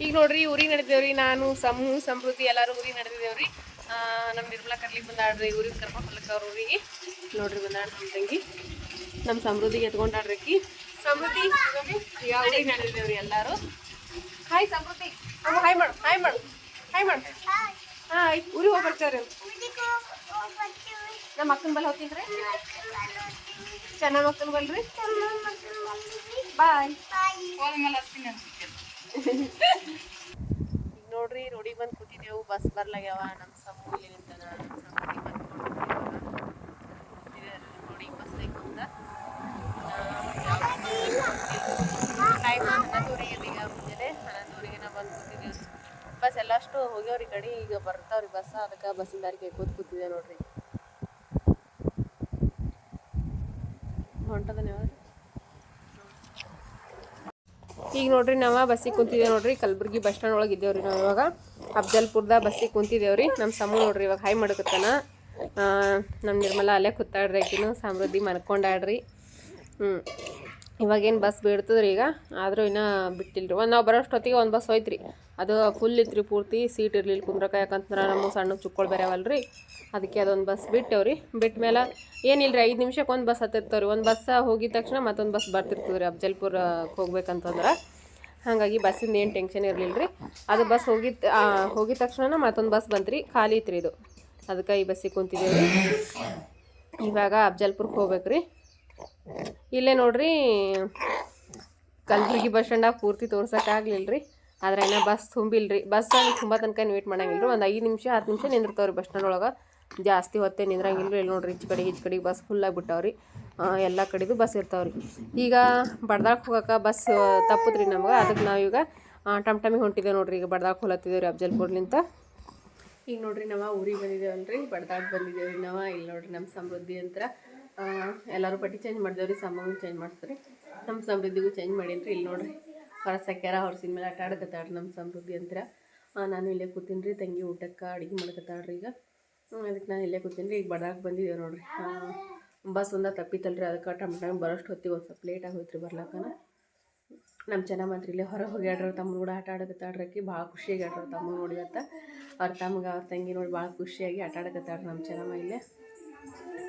ಈಗ ನೋಡ್ರಿ ಊರಿಗೆ ನಡೆದೇವ್ರಿ ನಾನು ಸಮೂಹ ಸಮೃದ್ಧಿ ಎಲ್ಲರೂ ಊರಿಗೆ ನಡೆದಿದ್ದೇವ್ರಿ ನಮ್ಮ ನಿರ್ಮಲಾ ಕರ್ಲಿಕ್ಕೆ ಬಂದಾಡ್ರಿ ಊರಿಗೆ ಕರ್ಕೊಂಡು ಬರ್ಲಿಕ್ಕೆ ಅವ್ರ ಊರಿಗೆ. ನೋಡ್ರಿ ಬಂದಾಡ್ರಿ ನಮ್ಮ ತಂಗಿ. ನಮ್ಮ ಸಮೃದ್ಧಿಗೆ ಎತ್ಕೊಂಡಾಡ್ರಿ ಸಮೃದ್ಧಿ ಯಾವ ಊರಿಗೆ ನಡೆದಿದ್ದೇವ್ರಿ ಎಲ್ಲರೂ? ಹಾಯ್ ಸಮೃದ್ಧಿ. ಅಮ್ಮ ಹಾಯ್ ಮಾಡು ಹಾಯ್ ಮಾಡು. ಹಾಯ್ ಮಾಡು. ಹಾಯ್ ಊರಿಗೆ ಹೋಗಿ ಬರ್ತಾವ್ರಿ ನಮ್ಮ ಅಕ್ಕನ ಬಲ್ಲಿ ಹೋಗ್ತೀನಿ ಚೆನ್ನಾಗಿ ಅಕ್ಕನ ಬಲ್ರಿ? ಬಾಯ್ ಈಗ ನೋಡ್ರಿ ರೋಡಿಗೆ ಬಂದು ಕೂತಿದ್ದೆವು ಬಸ್ ಬರ್ಲಾಗ್ಯಾವ ನಮ್ಮ ಸಮೂಹ ಇಲ್ಲಿ ನಿಂತಾನ ನಮ್ಮ ರೋಡಿಗೆ ಬಸ್ ಟೈಮ್ ಬಂದು ಬಸ್ ಎಲ್ಲಷ್ಟು ಹೋಗ್ಯಾವ್ರಿ ಕಡೆ, ಈಗ ಬರ್ತಾವ್ರಿ ಬಸ್, ಅದಕ್ಕೆ ಬಸ್ಸಿನ ದಾರಿಗೆ ಕೂತ್ ಕೂತಿದ್ದೆ ನೋಡ್ರಿ. ಹೊಂಟದನ ನೋಡ್ರಿ, ನಾವು ಬಸ್ಸಿಗೆ ಕುಂತಿದ್ದೇವೆ ನೋಡ್ರಿ. ಕಲಬುರ್ಗಿ ಬಸ್ ಸ್ಟ್ಯಾಂಡ್ ಒಳಗೆ ಇದ್ದೇವ್ರಿ ನಾವು ಇವಾಗ. ಅಫ್ಜಲ್ಪುರ್ದ ಬಸ್ಸಿಗೆ ಕುಂತಿದ್ದೇವ್ರಿ ನಮ್ಮ ಸಮೂ ನೋಡ್ರಿ ಇವಾಗ ಹಾಯ್ ಮಾಡಕತ್ತಾನ. ನಮ್ಮ ನಿರ್ಮಲಾ ಅಲ್ಲೇ ಕೂತಾಡ್ರಿ ಆಕಿನ. ಸಮೃದ್ಧಿ ಮನ್ಕೊಂಡಾಡ್ರಿ ಹ್ಞೂ ಇವಾಗೇನು ಬಸ್ ಬೀಳ್ತದ್ರಿ ಈಗ? ಆದರೂ ಇನ್ನೂ ಬಿಟ್ಟಿಲ್ರಿ. ಒಂದು ನಾವು ಬರೋಷ್ಟೊತ್ತಿಗೆ ಒಂದು ಬಸ್ ಹೋಯ್ತ್ರಿ. ಅದು ಫುಲ್ ಇತ್ರಿ ಪೂರ್ತಿ. ಸೀಟ್ ಇರಲಿಲ್ಲ ಕುಂದ್ರಕ ಯಾಕಂತಂದ್ರೆ ನಮ್ಮ ಸಣ್ಣ ಚುಕ್ಕೊಳ್ ಬೇರೆ ರೀ ಅದಕ್ಕೆ ಅದೊಂದು ಬಸ್ ಬಿಟ್ಟೇವ್ರಿ ಬಿಟ್ಟ ಮೇಲೆ ರೀ ಐದು ನಿಮಿಷಕ್ಕೆ ಒಂದು ಬಸ್ ಹತ್ತಿರ್ತಾವ್ರಿ. ಒಂದು ಬಸ್ ಹೋಗಿದ ತಕ್ಷಣ ಮತ್ತೊಂದು ಬಸ್ ಬರ್ತಿರ್ತದ್ರಿ ಅಫ್ಜಲ್ಪುರ ಹೋಗ್ಬೇಕಂತಂದ್ರೆ. ಹಾಗಾಗಿ ಬಸ್ಸಿಂದ ಏನು ಟೆನ್ಷನ್ ಇರಲಿಲ್ಲ ರೀ ಅದು ಬಸ್ ಹೋಗಿದ್ದ ಹೋಗಿದ ತಕ್ಷಣ ಮತ್ತೊಂದು ಬಸ್ ಬಂತು ರೀ ಖಾಲಿ ಇತ್ತು ರೀ ಇದು. ಅದಕ್ಕೆ ಈ ಬಸ್ಸಿಗೆ ಕುಂತಿದ್ದೇವೆ ಇವಾಗ ಅಬ್ಜಲ್ಪುರ್ಕ್ ಹೋಗ್ಬೇಕು ರೀ ಇಲ್ಲೇ ನೋಡ್ರಿ, ಕಲಬುರ್ಗಿ ಬಸ್ ಸ್ಟ್ಯಾಂಡಾಗ ಪೂರ್ತಿ ತೋರ್ಸೋಕ್ಕಾಗಲಿಲ್ಲ ರೀ ಆದ್ರೆ ಇನ್ನೂ ಬಸ್ ರೀ ಬಸ್ ತುಂಬ ತನಕ ವೇಟ್ ಮಾಡಂಗಿಲ್ಲ ರೀ ಒಂದು ಐದು ನಿಮಿಷ, ಹತ್ತು ನಿಮಿಷ ನಿಂದಿರ್ತಾವ್ರಿ ಬಸ್ ಸ್ಟ್ಯಾಂಡ್ ಒಳಗೆ. ಜಾಸ್ತಿ ಹೊತ್ತೆ ನಿಂದ್ರಂಗಿಲ್ಲ ಇಲ್ಲಿ ನೋಡ್ರಿ ಈಚ್ ಕಡೆಗೆ ಈಚ್ ಕಡೆಗೆ ಬಸ್ ಫುಲ್ ಆಗಿಬಿಟ್ಟಾವ್ರಿ. ಎಲ್ಲ ಕಡೆದು ಬಸ್ ಇರ್ತಾವ್ರಿ. ಈಗ ಬಡ್ದಾಳಕ್ಕೆ ಹೋಗಕ್ಕೆ ಬಸ್ ತಪ್ಪದ್ರಿ ನಮ್ಗೆ. ಅದಕ್ಕೆ ನಾವೀಗ ಟಮ್ ಟಮಿಗೆ ಹೊಂಟಿದ್ದೇವೆ ನೋಡ್ರಿ. ಈಗ ಬಡ್ದಾಳಕ್ಕೆ ಹೊಲತ್ತಿದ್ದೇವೆ ರೀ ಅಫ್ಜಲ್ಪುರ್ಲಿಂತ ಈಗ ನೋಡ್ರಿ ನಾವು ಊರಿಗೆ ಬಂದಿದ್ದೇವಲ್ರಿ ಬಡ್ದಾಕ್ ಬಂದಿದ್ದೇವೆ ನಾವು. ಇಲ್ಲಿ ನೋಡ್ರಿ ನಮ್ಮ ಸಮೃದ್ಧಿ ಅಂತ ಎಲ್ಲರೂ ಪಟ್ಟಿ ಚೇಂಜ್ ಮಾಡಿದೇವ್ರಿ. ಸಾಮಾನು ಚೇಂಜ್ ಮಾಡ್ತಾರೆ ನಮ್ಮ ಸಮೃದ್ಧಿಗೂ ಚೇಂಜ್ ಮಾಡೀನಿ ಇಲ್ಲಿ ನೋಡ್ರಿ ಹೊರ ಸಕ್ಯಾರ ಹೊರಸಿನ ಮೇಲೆ ಆಟ ಆಡಕತ್ತಾಡ್ರಿ ನಮ್ಮ ಸಮೃದ್ಧಿ ಅಂತ ನಾನು ಇಲ್ಲೇ ಕೂತೀನಿ ರೀ ತಂಗಿ ಊಟಕ್ಕೆ ಅಡುಗೆ ಮಾಡ್ಕತ್ತಾಡ್ರಿ ಈಗ. ಅದಕ್ಕೆ ನಾನು ಇಲ್ಲೇ ಕೂತೀನಿ ಈಗ ಬಡಾಕ್ ಬಂದಿದ್ದೇವೆ ನೋಡ್ರಿ. ಬಸ್ ಒಂದ ತಪ್ಪಿತ್ತಲ್ರಿ ಅದಕ್ಕೆ ಟಮ್ ಟೈಮ್ ಬರೋಷ್ಟು ಹೊತ್ತಿಗೆ ಒಂದು ಸ್ವಲ್ಪ ಲೇಟ್ ಆಗೋಯ್ತು ರೀ ಬರ್ಲಾಕನ. ನಮ್ಮ ಚೆನ್ನ ಮಂತ್ರಿ ಇಲ್ಲೇ ಹೊರಗೆ ಹೋಗ್ಯಾಡ್ರ ತಮ್ಮ ಕೂಡ ಆಟ ಆಡಕತ್ತಾಡ್ರಕ್ಕಿ ಭಾಳ ಖುಷಿಯಾಗಿ ಆಡ್ರ ತಮ್ಮ ನೋಡಿ ಅಂತ ಅವ್ರ ತಮ್ಗೆ, ಅವ್ರ ತಂಗಿ ನೋಡಿ ಭಾಳ ಖುಷಿಯಾಗಿ ಆಟ ಆಡಕತ್ತಾಡ್ರಿ ನಮ್ಮ ಚೆನ್ನಮ್ಮ ಇಲ್ಲೇ.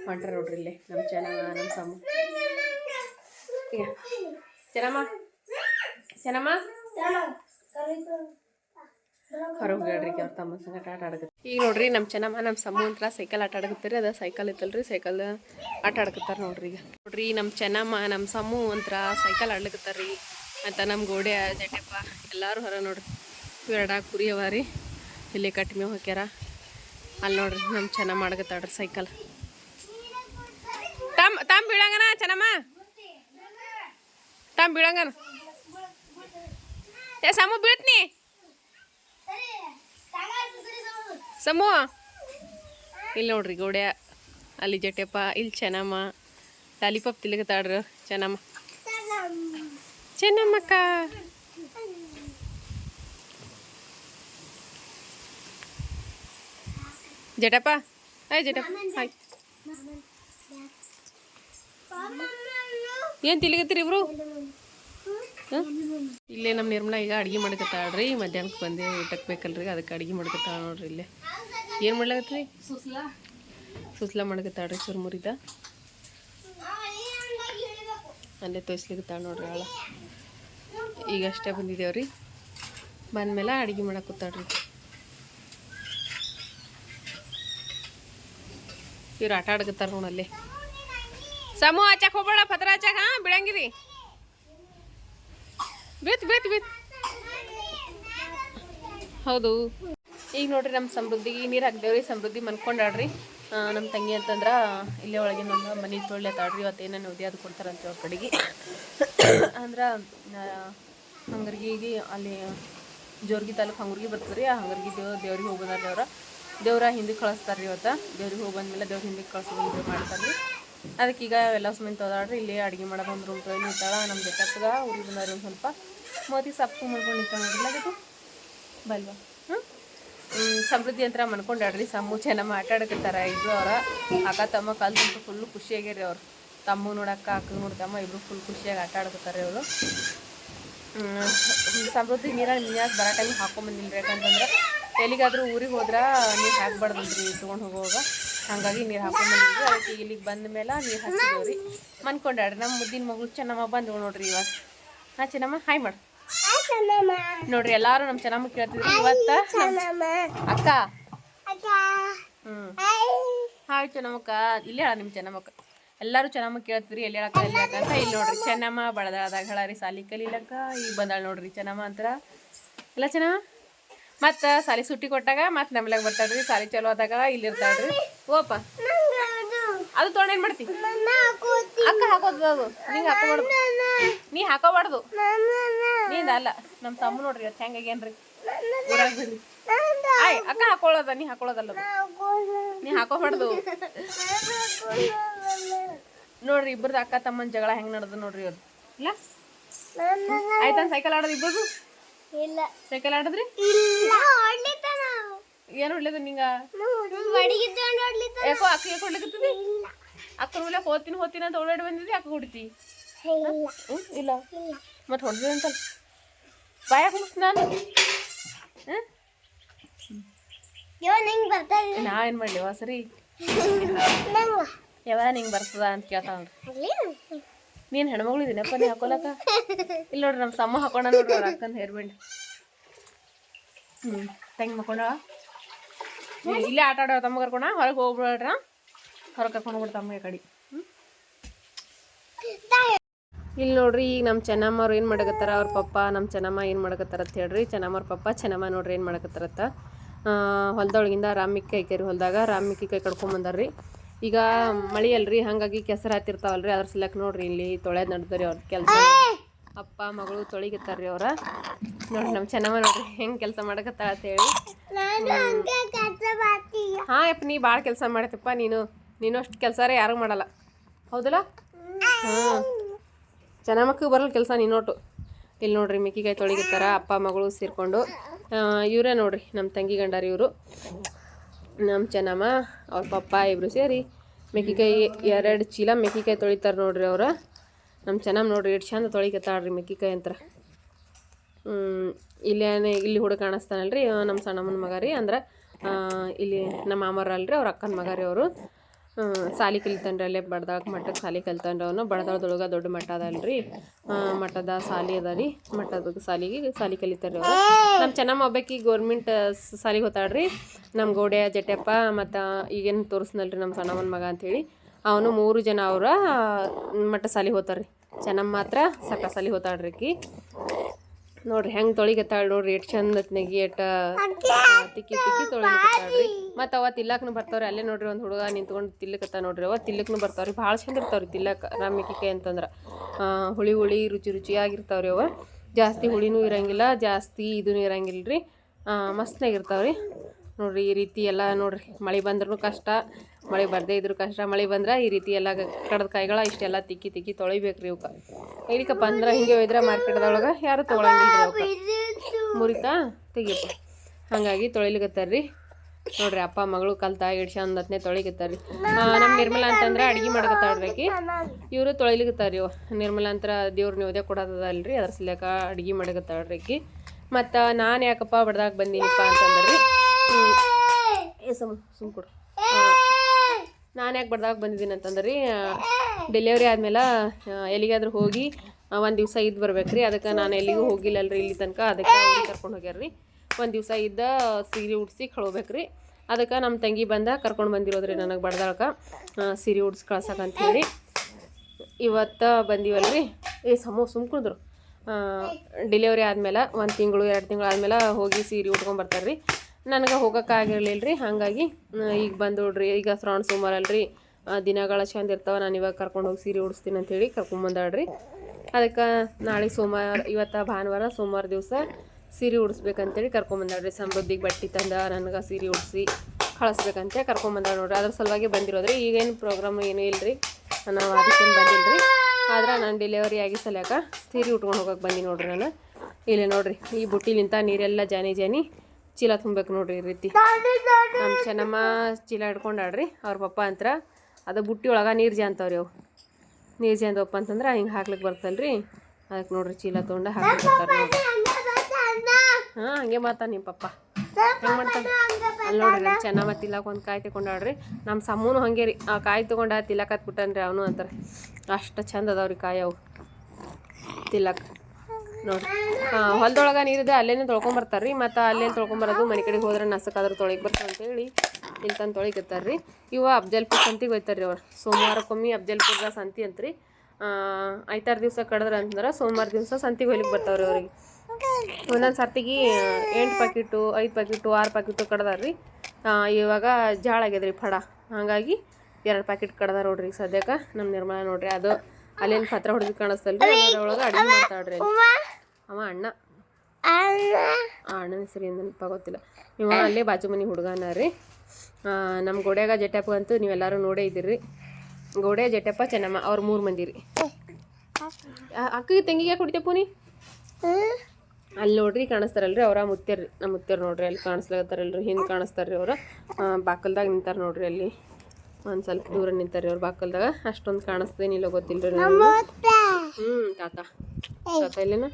ಹೊಂಟ್ರ ನೋಡ್ರಿ ಇಲ್ಲೇ ನಮ್ಮ ಚೆನ್ನಮ್ಮ ನಮ್ಮ ಸಮ ಚೆನ್ನಮ್ಮ. ಚೆನ್ನಮ್ಮ. ಹೊರಗೆ ಹೇಳ್ರಿ ಅವ್ರ ತಮ್ಮ ಆಟ ಈಗ ನೋಡ್ರಿ ನಮ್ಮ ಚೆನ್ನಮ್ಮ ನಮ್ಮ ಸಮೂಹಂತ್ರ ಸೈಕಲ್ ಆಟ ಆಡಕತ್ತೀರಿ. ಅದ ಸೈಕಲ್ ಇತ್ತಲ್ರಿ ಸೈಕಲ್ ಆಟ ಆಡಕತ್ತಾರ ನೋಡ್ರಿ ಈಗ. ನೋಡ್ರಿ ನಮ್ಮ ಚೆನ್ನಮ್ಮ ನಮ್ಮ ಸಮ್ಮು ಅಂತ್ರ ಸೈಕಲ್ ಆಡ್ಲಿಕತ್ತಾರ್ರಿ. ಅಂತ ನಮ್ಮ ಗೋಡೆ, ಜಟೆಪ್ಪ, ಎಲ್ಲರೂ ಹೊರ ನೋಡ್ರಿ. ಇವೆರಡ ಕುರಿ ಅವ ರೀ. ಇಲ್ಲಿ ಕಟ್ಮೆ ಹೋಗ್ಯಾರ. ಅಲ್ಲಿ ನೋಡ್ರಿ ನಮ್ಮ ಚೆನ್ನಮ್ಮ ಆಡಕತ್ತಾಡ್ರಿ ಸೈಕಲ್ ತಮ್ಮ ತಮ್ ಬೀಳಂಗನ ಚೆನ್ನಮ್ಮ? ತಮ್ಮ ಬೀಳಂಗನ? ಏ ಸಮ್ಮು ಬೀಳ್ತ್ನಿ? ಸಮೂ ಇಲ್ಲಿ ನೋಡ್ರಿ ಗೋಡೆ ಅಲ್ಲಿ ಜಟೆಪ್ಪ ಇಲ್ಲಿ ಚೆನ್ನಮ್ಮ, ಲಾಲಿಪಾಪ್ ತಿಲಗತಾಡ್ರ Chennamma. ಚೆನ್ನಮ್ಮಕ್ಕ. Jatappa hi Jatappa, hi. ಏನು ಇಬ್ರು? ಇಲ್ಲೇ ನಮ್ಮ ನಿರ್ಮಲ ಈಗ ಅಡುಗೆ ಮಾಡ್ಕೊತಾಳ್ರಿ ಮಧ್ಯಾಹ್ನಕ್ಕೆ ಬಂದೆ ಊಟಕ್ಕೆ ಬೇಕಲ್ರಿ ಅದಕ್ಕೆ ಅಡುಗೆ ಮಾಡ್ಕೊತಾಳ ನೋಡ್ರಿ ಇಲ್ಲೇ. ಏನು ಮಾಡ್ಲಾಕತ್ರಿ ಸುಸ್ಲಾ. ಮಾಡ್ಕೊತಾಳ್ರಿ ಚುರ್ಮುರಿದ. ಅಲ್ಲೇ ತೋರಿಸ್ಲಿಕ್ಕೆ ನೋಡ್ರಿ ಅವಳ ಈಗ ಅಷ್ಟೇ ಬಂದಿದ್ದೇವ್ರಿ ಬಂದಮೇಲೆ ಅಡುಗೆ ಮಾಡಕ್ಕೆ ಕೂತಾಳ್ರಿ ಇವ್ರು ಆಟ ಆಡ್ಕತ್ತಾರ ನೋಡಲ್ಲಿ ಸಮೂಹ ಹಚ್ಚಕ್ಕೆ ಹೋಗ್ಬೇಡ ಪತ್ರ ಹಚ್ಚಕ್ ಹಾಂ ಬಿಡಂಗಿರಿ ಬೇತ್ ಬೇತ್ ಬೇತ್. ಹೌದು. ಈಗ ನೋಡ್ರಿ ನಮ್ಮ ಸಮೃದ್ಧಿಗೆ ನೀರು ಹಾಕ್ದೇವ್ರಿ, ಸಮೃದ್ಧಿ ಮನ್ಕೊಂಡಾಡ್ರಿ ನಮ್ಮ ತಂಗಿ ಅಂತಂದ್ರೆ ಇಲ್ಲೇ ಒಳಗೆ ಒಂದು ಮನೆ ತೊಳ್ಲೆತಾಡ್ರಿ ಇವತ್ತು ಏನೇನು ಉದಿ ಅದು ಕೊಡ್ತಾರಂತ ಅವ್ರ ಕಡೆಗೆ ಅಂದ್ರೆ ಹಂಗರ್ಗಿಗೆ ಅಲ್ಲಿ ಜೋರ್ಗಿ ತಾಲೂಕು ಹಂಗರ್ಗಿ ಬರ್ತದ್ರಿ, ಆ ಹಂಗರ್ಗಿ ದೇವ್, ದೇವ್ರಿಗೆ ಹೋಗೋದಾರ್ರಿ ಅವ್ರ. ದೇವ್ರ ಹಿಂದಕ್ಕೆ ಕಳಿಸ್ತಾರ್ರಿ ಇವತ್ತು. ದೇವ್ರಿಗೆ ಹೋಗಿ ಬಂದ್ಮೇಲೆ ದೇವ್ರ ಹಿಂದಕ್ಕೆ ಕಳ್ಸೋದು ಮಾಡ್ತಾರೆ ಅದಕ್ಕೆ ಈಗ ಎಲ್ಲ ಸುಮ್ಮನೆ ತೊದಾಡ್ರಿ, ಇಲ್ಲಿ ಅಡುಗೆ ಮಾಡೋದು ಒಂದು ರೂಮ್ ನಿಂತಾಳ ನಮ್ಮ ಜೊತೆಗ ಊರಿಗೆ ಬಂದಾರ ಒಂದು ಸ್ವಲ್ಪ ಮೋತಿ ಸಪ್ಪು ಮಾಡ್ಕೊಂಡು ನಿಂತಾಳ ನೋಡಿಲ್ಲ ಬಲ್ವಾ? ಹ್ಞೂ ಸಮೃದ್ಧಿ ಅಂತ ಮನ್ಕೊಂಡಾಡ್ರಿ ಸಮ್ಮು ಚೆನ್ನಮ್ಮ ಆಟ ಆಡಕತ್ತಾರ ಇಬ್ರು ಅವರ. ಅಕ್ಕ, ತಮ್ಮ ಕಲ್ತು ಫುಲ್ಲು ಖುಷಿಯಾಗ್ಯಾರಿ ಅವ್ರು. ತಮ್ಮ ನೋಡಕ್ಕ ಅಕ್ಕ ನೋಡ್ತಮ್ಮ ಇಬ್ರು ಫುಲ್ ಖುಷಿಯಾಗಿ ಆಟ ಆಡಕತ್ತಾರೆ ಅವರು. ಸಮೃದ್ಧಿ ನೀರಾಗ ನೀರಾಗಿ ಬರೋ ಟೈಮಿಗೆ ಹಾಕೊಂಬಂದಿಲ್ಲ ಯಾಕಂತಂದ್ರೆ ಎಲ್ಲಿಗಾದರೂ ಊರಿಗೆ ಹೋದ್ರೆ ನೀರು ಹಾಕ್ಬಾರ್ದಲ್ರಿ ತೊಗೊಂಡು ಹೋಗುವಾಗ. ಹಾಗಾಗಿ ನೀರು ಹಾಕೊಂಬಂದಿಲ್ರಿ ಅದಕ್ಕೆ ಇಲ್ಲಿಗೆ ಬಂದ ಮೇಲೆ ನೀರು ಹಾಕಿದ್ರಿ ಮನ್ಕೊಂಡಾಡ್ರಿ ನಮ್ಮ ಮುದ್ದಿನ ಮಗಳು ಚೆನ್ನಮ್ಮ ಬಂದು ನೋಡ್ರಿ ಇವಾಗ. ಹಾಂ ಚೆನ್ನಮ್ಮ ಹಾಯ್ ಮಾಡು. ನೋಡ್ರಿ ಎಲ್ಲಾರು ನಮ್ಮ ಚೆನ್ನಮ್ಮ ಕೇಳ್ತಿದ್ರಿ ಇವತ್ತ. ಅಕ್ಕ. ಹ್ಞೂ ಹಾಯ್. ಚೆನ್ನಮ್ಮಕ್ಕ. ಇಲ್ಲೇ ಹೇಳ ನಿಮ್ಮ ಚೆನ್ನಮ್ಮಕ್ಕ. ಎಲ್ಲರೂ ಚೆನ್ನಮ್ಮ ಕೇಳ್ತಿದ್ರಿ ಎಲ್ಲಿ ಹೇಳಕ್ಕ ಎಲ್ಲಿ ಹೇಳಕ್ಕ ಅಂತ. ಇಲ್ಲಿ ನೋಡ್ರಿ ಚೆನ್ನಮ್ಮ ಬಳದಾಳದಾಗ ಹೇಳಾರಿ ಸಾಲಿ ಕಲೀಲಕ್ಕ. ಈಗ ಬಂದಾಳ ನೋಡ್ರಿ ಚೆನ್ನಮ್ಮ ಅಂತರ. ಇಲ್ಲ ಚೆನ್ನಮ್ಮ? ಮತ್ತು ಸಾಲಿ ಸುಟ್ಟಿ ಕೊಟ್ಟಾಗ ಮತ್ತೆ ನಮ್ಲಾಗ ಬರ್ತಾಳ್ರಿ, ಸಾಲಿ ಚಲೋ ಆದಾಗ ಇಲ್ಲಿ ಇರ್ತಾರ್ರಿ ಓಪ ಅದು ತೊಗೊಂಡು ಏನು ಮಾಡ್ತಿ? ಅಕ್ಕ ಹಾಕೋದು ಅದು. ನಿಂಗೆ ಹಾಕೋಬಾರ್ದು. ನೀ ಹಾಕೋಬಾರ್ದು. ನೀಂದ ಅಲ್ಲ ನಮ್ಮ ತಮ್ಮ ನೋಡ್ರಿ ಅತ್ ಬಿಡ್ರಿ ಆಯ್, ಅಕ್ಕ ಹಾಕೊಳ್ಳೋದ, ನೀ ಹಾಕೊಳ್ಳೋದಲ್ಲ ಅದು. ನೀ ಹಾಕೋಬಾರ್ದು. ನೋಡ್ರಿ ಇಬ್ಬರದು ಅಕ್ಕ ತಮ್ಮನ ಜಗಳ ಹೆಂಗ್ ನಡೆದು ನೋಡ್ರಿ ಅವ್ರು ಇಲ್ಲ? ಆಯ್ತಾ ಸೈಕಲ್ ಆಡೋದು ಇಬ್ಬರದು ಇಲ್ಲ. ಸೈಕಲ್ ಆಡಿದ್ರಿ? ಇಲ್ಲ ಹೊಡ್ಲಿತ್ತ ನಾವು. ಏನು ಒಳ್ಳೇದು ನಿಂಗ? ಬಡಿಗೆ ತಗೊಂಡು ಹೊಡ್ಲಿತ್ತ ಯಾಕೋ ಅಕ್ಕ ಕೊಡ್ಲಿಕ್ಕತ್ತೀನಿ ಅಕ್ಕನ ಮೇಲೆ ಹೋಗ್ತೀನಿ ಹೋಗ್ತೀನಿ ಅಂತ ಓಡಾಡಿ ಬಂದಿದ್ರಿ ಅಕ್ಕ ಹೊಡಿತಿ? ಇಲ್ಲ. ಮತ್ತೆ ಹೊಡೆದ್ರಿ ಅಂತ ಬಾಯ ಕುಣಿಸ್ ನಾನು? ಇವ ನಂಗೆ ಬರ್ತಾ ನಾ ಏನು ಮಾಡಲಿ ಸರಿ? ನಂಗೆ? ಯಾವ ನಿಂಗೆ ಬರ್ತದ ಅಂತ ಕೇಳ್ತಾಳ್ರಿ ಅಲ್ಲಿ ನೀನು ಹೆಣ್ಮಗಳು ಇದೀನಪ್ಪ, ನೀ ಹಾಕೋಲಕ ಇಲ್ಲ ನೋಡ್ರಿ ನಮ್ಮ ಸಮ್ಮ ಹಾಕೊಂಡ ನೋಡ್ರಿ ಅವ್ರ ಅಕ್ಕನ ಹೇರ್ ಹ್ಞೂ ತಂಗಿ ಮಕ್ಕೊಂಡ ಇಲ್ಲೇ ಆಟ ಆಡೋ ತಮ್ಮ ಕರ್ಕೊಂಡ, ಹೊರಗೆ ಹೋಗ್ಬಿಡ್ರ ಹೊರಗೆ ಕರ್ಕೊಂಡು ಹೋಗ್ಬಿಡ್ತ ತಮ್ಮ ಕಡೆ. ಹ್ಞೂ ಇಲ್ಲಿ ನೋಡ್ರಿ, ಈಗ ನಮ್ಮ ಚೆನ್ನಮ್ಮ ಅವ್ರು ಏನು ಮಾಡಕತ್ತಾರ? ಅವ್ರ ಪಪ್ಪ ನಮ್ಮ ಚೆನ್ನಮ್ಮ ಏನು ಮಾಡಕತ್ತಾರ ಅಂತ ಹೇಳ್ರಿ. ಚೆನ್ನಮ್ಮವ್ರ ಪಪ್ಪ, ಚೆನ್ನಮ್ಮ ನೋಡ್ರಿ ಏನು ಮಾಡಕತ್ತಾರತ್ತ ಹೊಲ್ದೊಳಗಿಂದ ರಾಮಿಕ್ಕಿ ಕೈ ರೀ ಹೊಲ್ದಾಗ ರಾಮಿಕ್ಕಿ ಕೈ ಕಡ್ಕೊಂಬಂದಾರ್ರಿ ಈಗ ಮಳಿ ಅಲ್ರಿ ಹಾಗಾಗಿ ಕೆಸರು ಹತ್ತಿರ್ತಾವಲ್ರಿ ಅದ್ರ ಸಲಕ್ ನೋಡ್ರಿ ಇಲ್ಲಿ ತೊಳೆದ್ ನಡ್ದರಿ ಅವ್ರ ಕೆಲಸ. ಅಪ್ಪ ಮಗಳು ತೊಳಿಗತ್ತಾರ್ರಿ ಅವ್ರ. ನೋಡ್ರಿ ನಮ್ಮ ಚೆನ್ನಮ್ಮ ನೋಡ್ರಿ ಹೆಂಗ್ ಕೆಲಸ ಮಾಡಕತ್ತಾಳ ಅಂತ ಹೇಳಿ. ನಾನು ಹಂಗೆ ಕಸ ಬಾತಿಯ ಹಾಂ ಯಪ್ಪ ನೀ ಭಾಳ ಕೆಲಸ ಮಾಡತ್ತಪ್ಪ ನೀನು ನೀನು ಅಷ್ಟು ಕೆಲಸ ಯಾರು ಮಾಡಲ್ಲ. ಹೌದಲ್ಲ? ಹಾಂ. ಚೆನ್ನಮ್ಮಕ್ಕೆ ಬರಲ್ಲ ಕೆಲಸ ನೋಟು ಇಲ್ಲಿ ನೋಡ್ರಿ ಮಿಕ್ಕಿಗಾಯಿ ತೊಳಿಗಿತ್ತಾರ ಅಪ್ಪ ಮಗಳು ಸೇರಿಕೊಂಡು. ಇವರೇ ನೋಡ್ರಿ ನಮ್ಮ ತಂಗಿ ಗಂಡಾರಿ ಇವರು. ನಮ್ಮ ಚೆನ್ನಮ್ಮ, ಅವ್ರ ಪಪ್ಪ ಇಬ್ಬರು ಸೇರಿ ಮೆಕ್ಕಿಕಾಯಿ ಎರಡು ಚೀಲ ಮೆಕ್ಕಿಕಾಯಿ ತೊಳಿತಾರೆ ನೋಡ್ರಿ ಅವರು. ನಮ್ಮ ಚೆನ್ನಮ್ಮ ನೋಡ್ರಿ ಎಷ್ಟು ಚಂದ ತೊಳಿಕತ್ತಾಳ್ರಿ ಮೆಕ್ಕಿಕಾಯಿ ಅಂತ ಇಲ್ಲೇನೆ ಇಲ್ಲಿ ಹುಡುಗ ಕಾಣಿಸ್ತಾನಲ್ರಿ ನಮ್ಮ ಸಣ್ಣಮ್ಮನ ಮಗ ರೀ ಅಂದ್ರೆ ಇಲ್ಲಿ ನಮ್ಮ ಮಾಮರಲ್ರಿ ಅವ್ರ ಅಕ್ಕನ ಮಗ ರೀ ಅವರು. ಸಾಲಿ ಕಲಿತಾನ್ರಿ ಅಲ್ಲೇ ಬಡ್ದಾಳಕ್ಕೆ ಮಟ್ಟಕ್ಕೆ ಸಾಲಿ ಕಲಿತಾನ್ರಿ ಅವನು ಬಡದಾಳದೊಳಗೆ ದೊಡ್ಡ ಮಠ ಅದಲ್ರಿ. ಮಠದ ಸಾಲಿ ಅದ ರೀ. ಮಠದ ಸಾಲಿಗೆ ಸಾಲಿ ಕಲಿತಾರ್ರಿ ಅವರು ನಮ್ಮ ಚೆನ್ನಮ್ಮ ಒಬ್ಬಾಕಿ ಗೌರ್ಮೆಂಟ್ ಸಾಲಿಗೆ ಹೋತಾಳ್ರಿ. ನಮ್ಮ ಗೌಡ್ಯ ಜಟಪ್ಪ ಮತ್ತು ಈಗೇನು ತೋರಿಸ್ನಲ್ರಿ ನಮ್ಮ ಸಣ್ಣಮ್ಮನ ಮಗ ಅಂಥೇಳಿ ಅವನು ಮೂರು ಜನ ಅವರ ಮಠ ಸಾಲಿ ಹೋತಾರ್ರಿ. ಚೆನ್ನಮ್ಮ ಮಾತ್ರ ಸಕ್ಕ ಸಾಲಿ ಹೋತಾಳ್ರಿ ನೋಡ್ರಿ, ಹೆಂಗ್ ತೊಳಿಗತ್ತಾಳ ನೋಡ್ರಿ, ಎಷ್ಟು ಚಂದ ನೆಗಿ ಎಟ್ಟ ತಿಕ್ಕಿ ತಿಕ್ಕಿ ತೊಳಿಗತ್ತಾಳ್ರಿ. ಮತ್ತು ಅವ ತಿಲ್ಲಕ್ನು ಬರ್ತಾವ್ರಿ, ಅಲ್ಲೇ ನೋಡ್ರಿ ಒಂದು ಹುಡುಗ ನಿಂತ್ಕೊಂಡು ತಿಲ್ಲಕತ್ತ ನೋಡ್ರಿ. ಅವ ತಿಲ್ಲಕ್ನು ಬರ್ತಾವ್ರಿ, ಭಾಳ ಚಂದ ಇರ್ತಾವ್ರಿ ತಿಲ್ಲಕ ರಾಮಿಕಿಕೆ ಅಂತಂದ್ರೆ. ಹುಳಿ ಹುಳಿ, ರುಚಿ ರುಚಿಯಾಗಿರ್ತಾವ್ರಿ ಅವ. ಜಾಸ್ತಿ ಹುಳಿನೂ ಇರಂಗಿಲ್ಲ, ಜಾಸ್ತಿ ಇದೂ ಇರಂಗಿಲ್ಲ ರೀ ಮಸ್ತ್ನಾಗಿರ್ತಾವ್ರಿ ನೋಡ್ರಿ ಈ ರೀತಿ ಎಲ್ಲ ನೋಡ್ರಿ, ಮಳೆ ಬಂದ್ರೂ ಕಷ್ಟ. ಮಳೆ ಬರದೇ ಇದ್ರು ಕಷ್ಟ, ಮಳೆ ಬಂದ್ರೆ ಈ ರೀತಿ ಎಲ್ಲ ಕಡದ ಕಾಯಿಗಳ ಇಷ್ಟೆಲ್ಲ ತಿಕ್ಕಿ ತಿಕ್ಕಿ ತೊಳಿಬೇಕ್ರಿ ಅವಕ್ಕೆ ಇಲ್ಲಿಕಪ್ಪ ಅಂದ್ರೆ ಹಿಂಗೆ ಒಯ್ದ್ರೆ ಮಾರ್ಕೆಟ್ದೊಳಗೆ ಯಾರು ತೊಗೊಳಂಗಿಲ್ಲ ಅವಕ್ಕೆ. ಮುರಿತಾ ತೆಗಿಯಪ್ಪ. ಹಾಗಾಗಿ ತೊಳಿಲಿಕತ್ತಾರ್ರಿ. ನೋಡ್ರಿ ಅಪ್ಪ, ಮಗಳು ಕಲ್ತ ಇಡ್ ಹತ್ತನೇ ತೊಳಿಗತ್ತಾರ್ರಿ ನಮ್ಮ ನಿರ್ಮಲಾ ಅಂತಂದ್ರೆ ಅಡ್ಗೆ ಮಾಡಕತ್ತಾಳ್ರಿ ಆಕಿ. ಇವರು ತೊಳಿಲಿಕತ್ತಾರ್ರಿ ನಿರ್ಮಲಾ ಅಂತ ದೇವ್ರ ನಿವೇದ್ಯ ಕೊಡೋದಲ್ರಿ ಅದ್ರ ಸಲಕ ಅಡ್ಗೆ ಮಾಡಕತ್ತಾಳ್ರಿ ಆಕಿ. ಮತ್ತು ನಾನು ಯಾಕಪ್ಪ ಬಡ್ದಾಗ ಬಂದೀನಿಪ್ಪ ಅಂತಂದ್ರಿ. ಸುಮ್ ಸುಮ್ ಕೊಡು ನಾನು ಯಾಕೆ ಬಡ್ದಾಗ ಬಂದಿದ್ದೀನಿ ಅಂತಂದ್ರಿ ಡೆಲಿವರಿ ಆದ್ಮೇಲೆ ಎಲ್ಲಿಗಾದ್ರೂ ಹೋಗಿ ಒಂದು ದಿವಸ ಇದ್ದು ಬರ್ಬೇಕು ರೀ ಅದಕ್ಕೆ ನಾನು ಎಲ್ಲಿಗೂ ಹೋಗಿಲ್ಲಲ್ರಿ ಇಲ್ಲಿ ತನಕ. ಅದಕ್ಕೆ ಕರ್ಕೊಂಡು ಹೋಗ್ಯಾರ್ರಿ. ಒಂದು ದಿವಸ ಇದ್ದ ಸೀರೆ ಉಡ್ಸಿ ರೀ ಅದಕ್ಕೆ ನಮ್ಮ ತಂಗಿ ಬಂದ ಕರ್ಕೊಂಡು ಬಂದಿರೋದ್ರಿ ನನಗೆ ಬಡ್ದಾಳ್ಕ ಸೀರೆ ಉಡ್ಸಿ ಕಳ್ಸಕ್ಕಂತ ಹೇಳಿ. ಇವತ್ತು ಬಂದೀವಲ್ರಿ. ಏ, ಸಮೋ ಸುಮ್ಕೊಂಡ್ರು ಡೆಲಿವರಿ ಆದಮೇಲೆ ಒಂದು ತಿಂಗಳು, ಎರಡು ತಿಂಗಳು ಆದಮೇಲೆ ಹೋಗಿ ಸೀರೆ ಉಟ್ಕೊಂಡ್ ರೀ ನನಗೆ ಹೋಗೋಕ್ಕಾಗಿರ್ಲಿಲ್ಲ ರೀ ಹಾಗಾಗಿ ಈಗ ಬಂದು ನೋಡ್ರಿ, ಈಗ ಶ್ರಾವಣ ಸೋಮವಾರ ಅಲ್ರಿ. ದಿನಗಳ ಚಂದ ಇರ್ತಾವೆ. ನಾನು ಇವಾಗ ಕರ್ಕೊಂಡು ಹೋಗಿ ಸೀರೆ ಉಡಿಸ್ತೀನಿ ಅಂತೇಳಿ ಕರ್ಕೊಂಬಂದಾಳ್ರಿ ಅದಕ್ಕೆ ನಾಳೆ ಸೋಮವಾರ, ಇವತ್ತು ಭಾನುವಾರ ಸೋಮವಾರ ದಿವಸ ಸೀರೆ ಉಡಿಸ್ಬೇಕಂತೇಳಿ ಕರ್ಕೊಂಬಂದಾಳ್ರಿ ಸಮೃದ್ಧಿಗೆ ಬಟ್ಟೆ ತಂದ ನನಗೆ ಸೀರೆ ಉಡಿಸಿ ಕಳಿಸ್ಬೇಕಂತ ಕರ್ಕೊಂಬಂದಾಳ ನೋಡ್ರಿ. ಅದ್ರ ಸಲುವಾಗಿ ಬಂದಿರೋದ್ರಿ. ಈಗೇನು ಪ್ರೋಗ್ರಾಮ್ ಏನೂ ಇಲ್ಲರಿ ನಾವು ಅದಕ್ಕೇನು ಬಂದಿಲ್ಲರಿ ಆದ್ರೆ ನಾನು ಡೆಲಿವರಿ ಆಗಿ ಸಲ್ಯಾಕ ಸೀರೆ ಉಟ್ಕೊಂಡು ಹೋಗಕ್ಕೆ ಬಂದಿ ನೋಡ್ರಿ ನಾನು. ಇಲ್ಲೇ ನೋಡ್ರಿ, ಈ ಬುಟ್ಟಿಲಿಂತ ನೀರೆಲ್ಲ ಜಾನಿ ಜಾನಿ ಚೀಲ ತುಂಬಬೇಕು ನೋಡ್ರಿ ಈ ರೀತಿ. ನಮ್ಮ ಚೆನ್ನಮ್ಮ ಚೀಲ ಹಿಡ್ಕೊಂಡಾಡ್ರಿ ಅವ್ರ ಪಪ್ಪ ಅಂತರ, ಅದು ಬುಟ್ಟಿ ಒಳಗೆ ನೀರು ಜಾಂತವ್ರಿ ಅವು. ನೀರು ಜಾಂತವಪ್ಪ ಅಂತಂದ್ರೆ ಹಿಂಗೆ ಹಾಕ್ಲಿಕ್ಕೆ ಬರ್ತಲ್ರಿ. ಅದಕ್ಕೆ ನೋಡ್ರಿ ಚೀಲ ತೊಗೊಂಡು ಹಾಕಿರ್ತಾರೆ ನೋಡ್ರಿ. ಹಾಂ, ಹಂಗೆ ಮಾತಾ ನಿಮ್ಮ ಪಪ್ಪ. ಹೆಂಗೆ ಮಾಡ್ತಾನೆ ಅಲ್ಲಿ ನೋಡ್ರಿ ನಮ್ಮ ಚೆನ್ನಮ್ಮ ತಿಲ್ಲಕ್ಕೆ ಒಂದು ಕಾಯಿ ತಗೊಂಡಾಡ್ರಿ ನಮ್ಮ ಸಮ್ಮೂನು ಹಂಗೆ ರೀ. ಆ ಕಾಯಿ ತೊಗೊಂಡ ತಿಲ್ಲಕ್ಕೆ ಹತ್ಬಿಟ್ಟನ್ರಿ ಅವನು ಅಂತಾರೆ. ಅಷ್ಟು ಚಂದ ಅದಾವ್ರಿ ಕಾಯಿ ಅವು. ತಿಲ್ಲಕ್ ನೋಡ್ರಿ. ಹಾಂ ಹೊಲದೊಳಗೆ ನೀರಿದೆ ಅಲ್ಲೇನೆ ತೊಳ್ಕೊಂಬರ್ತಾರೆ ರೀ ಮತ್ತು ಅಲ್ಲೇನು ತೊಳ್ಕೊಂಬರೋದು ಮನೆ ಕಡೆಗೆ ಹೋದ್ರೆ ನಸಕಾದ್ರೂ ತೊಳಿಗೆ ಬರ್ತಾವೆ ಅಂತೇಳಿ ಇಲ್ಲಿ ತಂದು ತೊಳಿಕತ್ತಾರೆ ರೀ ಇವು ಅಬ್ಜಲ್ಪುರ ಸಂತಿಗೆ ಹೋಯ್ತಾರೆ ರೀ ಅವ್ರು. ಸೋಮವಾರಕ್ಕೊಮ್ಮೆ ಅಫ್ಜಲ್ಪುರದ ಸಂತಿ ಅಂತ್ರಿ. ಐತಾರು ದಿವಸ ಕಡಿದ್ರೆ ಅಂತಂದ್ರೆ ಸೋಮವಾರ ದಿವಸ ಸಂತಿಗೆ ಹೋಗ್ಲಿಕ್ಕೆ ಬರ್ತಾವ್ರಿ ಅವ್ರಿಗೆ. ಒಂದೊಂದು ಸರ್ತಿಗೆ ಎಂಟು ಪ್ಯಾಕೆಟು ಐದು ಪ್ಯಾಕೆಟು ಆರು ಪ್ಯಾಕೆಟು ಕಡ್ದಾರ ರೀ ಇವಾಗ ಜಾಳ ಆಗ್ಯದ ರೀ ಫಡ. ಹಾಗಾಗಿ ಎರಡು ಪ್ಯಾಕೆಟ್ ಕಡ್ದಾರ ನೋಡ್ರಿ ಸದ್ಯಕ್ಕೆ ನಮ್ಮ ನಿರ್ಮಲ ನೋಡ್ರಿ. ಅದು ಅಲ್ಲೇನು ಪತ್ರ ಹೊಡೆದು ಕಾಣಿಸ್ತಲ್ರಿ? ಅದರೊಳಗೆ ಅಡುಗೆ ಮಾಡ್ತಾಳ್ರಿ. ಅವ. ಅಣ್ಣ. ಆ ಅಣ್ಣನ ಹೆಸರು ಏನು ನೆನಪ ಗೊತ್ತಿಲ್ಲ. ನೀವು ಅಲ್ಲೇ ಬಾಜು ಮನೆ ಹುಡುಗನ ರೀ ನಮ್ಮ ಗೋಡ್ಯಾಗ ಜಟಪ್ಪ ಅಂತೂ ನೀವೆಲ್ಲರೂ ನೋಡೇ ಇದ್ದೀರಿ. ಗೋಡೆ ಜಟಪ್ಪ ಚೆನ್ನಮ್ಮ ಅವ್ರು ಮೂರು ಮಂದಿ ರೀ. ಅಕ್ಕಗೆ ತೆಂಗಿಗೆ ಕುಡಿತೇಪು ನೀ ಅಲ್ಲಿ ನೋಡ್ರಿ ಕಾಣಿಸ್ತಾರಲ್ರಿ ಅವ್ರ ಮುತ್ತೇರಿ ನಮ್ಮ ಮುತ್ಯರು ನೋಡ್ರಿ ಅಲ್ಲಿ ಕಾಣಿಸ್ಲಾಗತ್ತಾರಲ್ರಿ ಹಿಂದೆ ಕಾಣಿಸ್ತಾರ್ರಿ ಅವ್ರು. ಬಾಕಲ್ದಾಗ ನಿಂತಾರೆ ನೋಡ್ರಿ ಅಲ್ಲಿ. ಒಂದು ಸ್ವಲ್ಪ ದೂರ ನಿಂತಾರ್ರಿ ಅವ್ರ ಬಾಕಲ್ದಾಗ. ಅಷ್ಟೊಂದು ಕಾಣಿಸ್ತೇನಿಲ್ಲ ಗೊತ್ತಿಲ್ಲ ಹ್ಮ್ ಹ್ಞೂ ತಾತ ತಾತ ಇಲ್ಲೇನ